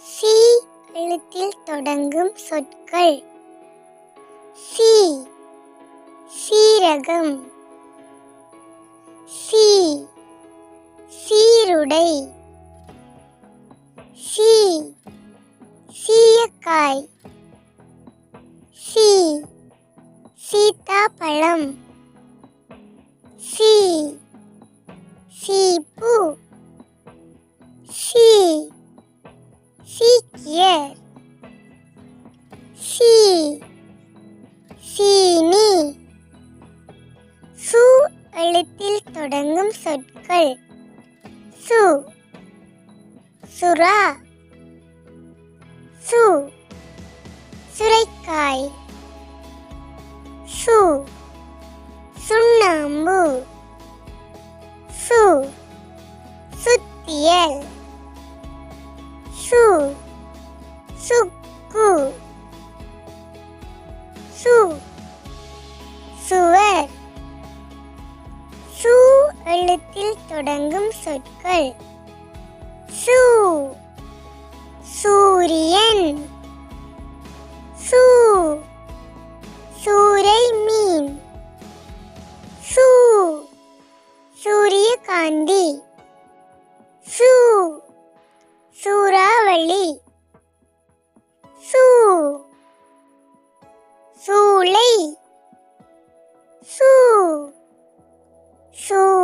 C எழுத்தில் தொடங்கும் சொற்கள். சி சீரகம். சி சீருடை. சி சீயக்காய். சி சீதாப்பழம் சி சீப்பு. சீக்கியர். சி சீனி. சு எழுத்தில் தொடங்கும் சொற்கள். சு சுறா. சு சுரைக்காய். சு சுண்ணாம்பு. சு சுத்தியல். சு சுக்கு சு சுவர் சு எழுத்தில் தொடங்கும் சொற்கள் சு சூரியன் சு சூரை மீன் சு சூரியகாந்தி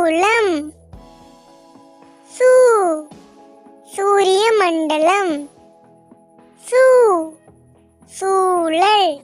சூளம். சு. சூரிய மண்டலம் சு. சூழல்.